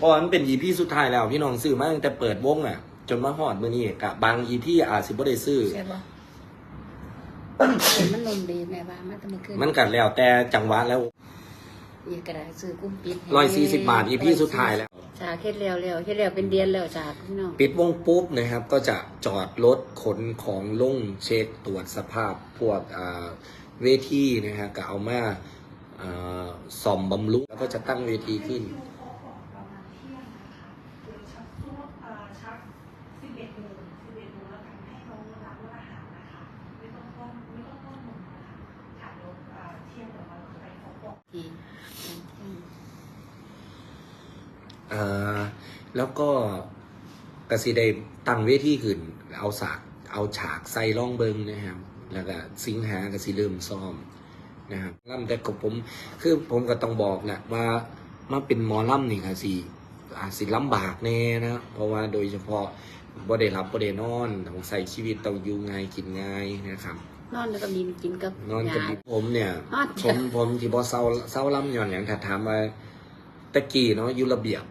เพราะว่ามันเป็นอีพีสุดท้ายแล้วพี่น้องซื้อมาตั้งแต่เปิดวงอะ จนมาฮอดมื้อนี้กะบางอีพีอาจสิบ่ได้ซื้อ ใช่ปะมันนมดีแม่บ้านมันจะมาขึ้นมันกัแล้วแต่จังหวะแล้วอีกกระดาษซื้อกุ้มปิด140บาทอีพีสุดท้ายแล้วฉากเฮ็ดแล้วแล้วเฮ็ดแล้วเป็นเดือนแล้วฉากพี่น้องปิดวงปุ๊บนะครับ ก็จะจอดรถขนของลงเช็คตรวจสภาพพวกอ่าเวทีนะฮะก็เอามาอ่าซ่อมบำรุงแล้วก็จะตั้งเวทีขึ้น ประมาณเที่ยงนะคะโดยชักช่ว งเอ่อชัก11โมง11โมงแล้วกันให้เขารับรถอาหารนะคะ ไม่ต้องต้มไม่ต้องต้มนมนะคะถ่ายรถเอ่อเที่ยงเดี๋ยวเราไปพบบอกทีอ่อแล้วก็กสิได้ตั้งเวทีขึ้น เอาสากเอาฉากใส่ร่องเบิงนะครับ แล้วก็สิงหากสิเริ่มซ้อมนะครับล่ำแต่กับผม คือผมก็ต้องบอกแหละว่ามาเป็นหมอล่ำนี่ค่ะสิ อาจสิลำบากแน่นะเพราะว่าโดยเฉพาะบ่ได้รับบ่ได้นอนต้องใส่ชีวิตต้องอยู่ง่ายกินง่ายนะครับ นอนแล้วก็มีกินกับนอนกับยา ผมเนี่ยนอนผมผมที่บอเศร้าเศร้าล่ำย่อนอย่างถ้าถามว่าตะกี้เนาะอยู่ระเบียบ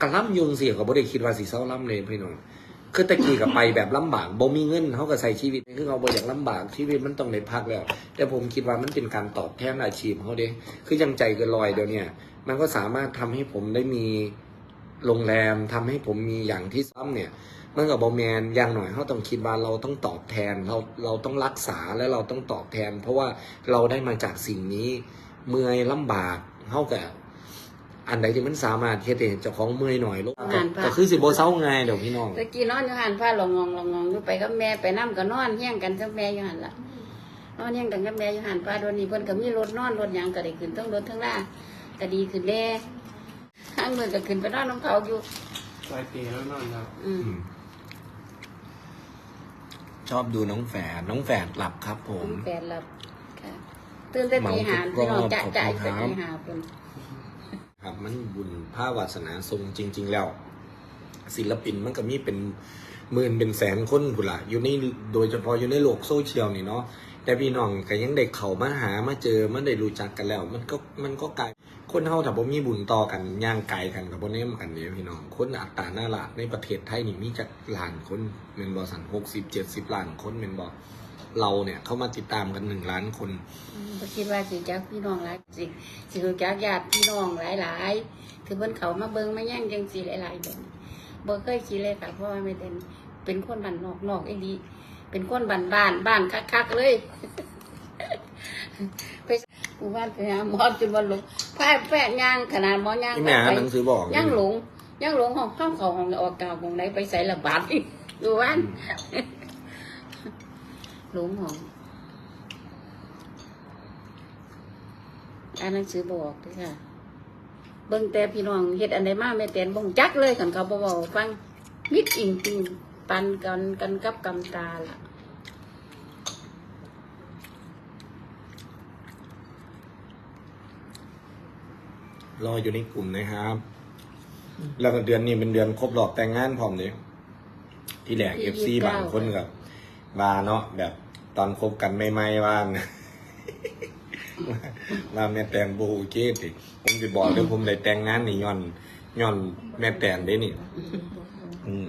กะล่ำยุงเสียก็บ่ได้คิดว่าสิเศร้าล่ำเลยพี่น้อง คือตะกี้ก็ไปแบบลำบากบ่มีเงินเขาก็ใส่ชีวิตคือเขาบ่อยากลำบากชีวิตมันต้องได้พักแล้ว แต่ผมคิดว่ามันเป็นการตอบแทนอาชีพเขาเด้คือยังใจเกินลอยเดี๋ยวนี้มันก็สามารถทำให้ผมได้มีโรงแรมทำให้ผมมีอย่างที่ซ้ำเนี่ยมันกับบอแมนอย่างหน่อยเขาต้องคิดว่าเราต้องตอบแทนเราเราต้องรักษาและเราต้องตอบแทน เพราะว่าเราได้มาจากสิ่งนี้เมื่อยลำบากเขากับ อันใดที่มันสามารถเฮ็ดให้เจ้าของเมื่อยหน่อยลงก็คือสิบ่เศร้าไงเดี๋ยวพี่น้อง ตะกี้นอนอยู่หันผ้าหลงงองหลงงองอยู่ไปกับแม่ไปน้ำก็นอนเฮี้ยงกันกับแม่อยู่หันล่ะนอนเฮี้ยงกันกับแม่อยู่หันผ้าโดนนี่เพิ่นก็มีรถนอนรถหยังก็ได้ขึ้นทั้งรถทั้งล่างก็ดีขึ้นแน่ข้างมือก็ขึ้นไปนอนน้ำเขาอยู่ปลายปีแล้วนอนแล้วอืมชอบดูน้องแฝดน้องแฝดหลับครับ ผม แฟนหลับค่ะตื่นแต่ตีหาพี่น้องจะจะอีกแต่ตีหาเพิ่น ครับ มันบุญผ้าวาสนาทรงจริง ๆ แล้ว ศิลปินมันก็มีเป็นหมื่นเป็นแสนคนพุ่นละอยู่ในโดยเฉพาะอยู่ในโลกโซเชียลนี่เนาะแต่พี่น้องก็ยังได้เข้ามาหามาเจอมันได้รู้จักกันแล้ว มันก็มันก็กลายคนเฮาถ้าบ่มีบุญต่อกันย่างไกลกันกับบ่แนมกันเด้พี่น้องคนอัตราหน้าหลาดในประเทศไทยนี่มีจักล้านคนแม่นบ่สัน60 70ล้านคนแม่นบ่ เราเนี่ยเข้ามาติดตามกัน1ล้านคนบ่คิดว่าสิจักพี่น้องหลายสิสิรู้จักญาติพี่น้องหลายๆถือเพิ่นเขามาเบิ่งมาแย่งจังซี่หลายๆแบบนี้บ่เคยคิดเลยค่ะเพราะว่าไม่เป็นเป็นคนบ้านนอกนอกไอ้ดีเป็นคนบ้านบ้านบ้านคักๆเลยไปหมู่บ้านไปหาหมอจนวันหลงพายแปะย่างขนาดหมอย่างที่แม่หาหนังสือบอกย่างหลงย่างหลงห้องห้องเขาห้องออกเก่าของไหนไปใส่ระบาดอีกดูวัน หลงห้องอ่านหนังสือบอกด้วยค่ะ เบิ่งแต่พี่น้องเฮ็ดอันใดมาแม่แตนบ่งจักเลยคันเขาบ่เว้าฟังมิดอิงติงปันกันกันกับกำตาล่ะรออยู่ในกลุ่มนะครับ แล้วก็เดือนนี้เป็นเดือนครบรอบแต่งงานพร้อมเลยที่แหลกเอฟซีบางคนกับ ว่าเนาะแบบตอนคบกันใหม่ๆว่านว่าแม่แตงโบโอเคติผมจะบอกเดี๋ยผมได้แต่งงานนี่ย้อนย้อนแม่แตงได้นี่ อืม